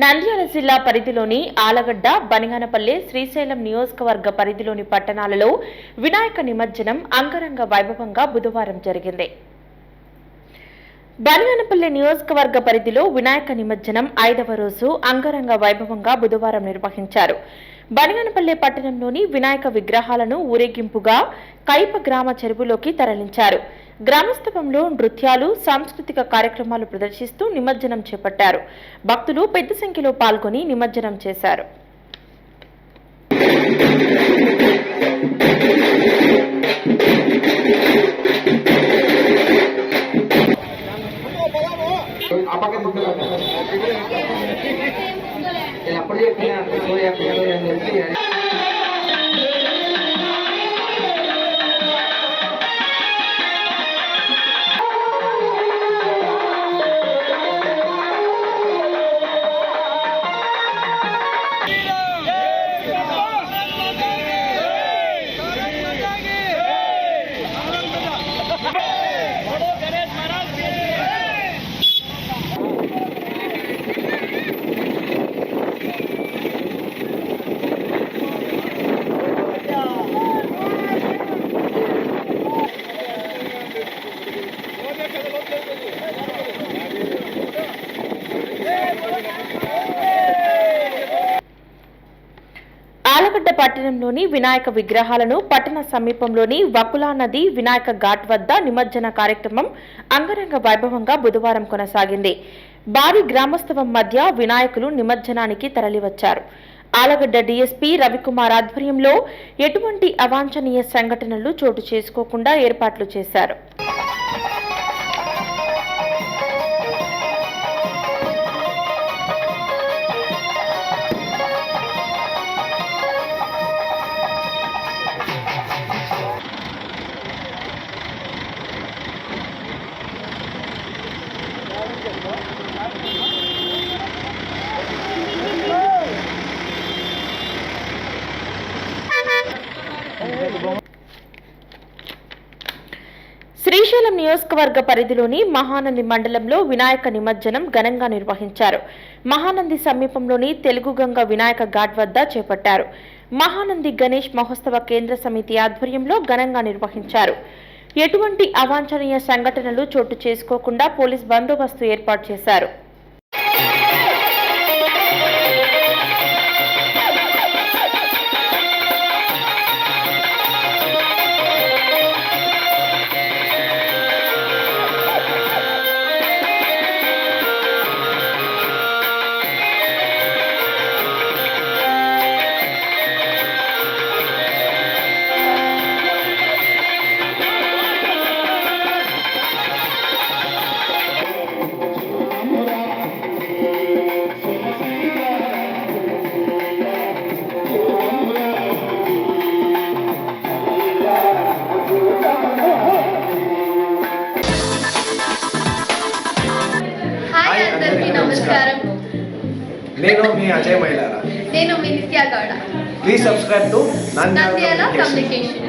నంద్యాల జిల్లా పరిధిలోని ఆలగడ్డ బనిగానపల్లె శ్రీశైలం నియోజకవర్గ పరిధిలోని పట్టణాలలో వినాయక నిమజ్జనం అంగరంగ వైభవంగా బుధవారం జరిగింది. బనిగానపల్లె నియోజకవర్గ పరిధిలో వినాయక నిమజ్జనం ఐదవ రోజు అంగరంగ వైభవంగా బుధవారం నిర్వహించారు. బనిగానపల్లె పట్టణంలోని వినాయక విగ్రహాలను ఊరేగింపుగా కైప గ్రామ చెరువులోకి తరలించారు. గ్రామస్థవంలో నృత్యాలు సాంస్కృతిక కార్యక్రమాలు ప్రదర్శిస్తూ నిమజ్జనం చేపట్టారు. భక్తులు పెద్ద సంఖ్యలో పాల్గొని నిమజ్జనం చేశారు. అప్పుడు చెప్పిన ఆలగడ్డ పట్టణంలోని వినాయక విగ్రహాలను పట్టణ సమీపంలోని వకులా నది వినాయక ఘాట్ వద్ద నిమజ్జన కార్యక్రమం అంగరంగ వైభవంగా బుధవారం కొనసాగింది. భారీ గ్రామోత్సవం మధ్య వినాయకులు నిమజ్జనానికి తరలివచ్చారు. ఆలగడ్డ డీఎస్పీ రవికుమార్ ఆధ్వర్యంలో ఎటువంటి అవాంఛనీయ సంఘటనలు చోటు చేసుకోకుండా ఏర్పాట్లు చేశారు. శ్రీశైలం నియోజకవర్గ పరిధిలోని మహానంది మండలంలో వినాయక నిమజ్జనం ఘనంగా నిర్వహించారు. మహానంది సమీపంలోని తెలుగుగంగ వినాయక ఘాట్ వద్ద చేపట్టారు. మహానంది గణేష్ మహోత్సవ కేంద్ర సమితి ఆధ్వర్యంలో ఘనంగా నిర్వహించారు. ఎటువంటి అవాంఛనీయ సంఘటనలు చోటు చేసుకోకుండా పోలీస్ బందోబస్తు ఏర్పాటు చేశారు. నమస్కారం నేను మీ అజయ్ మైలారా నేను మీ Nitya Gowda please subscribe to Nandyala communication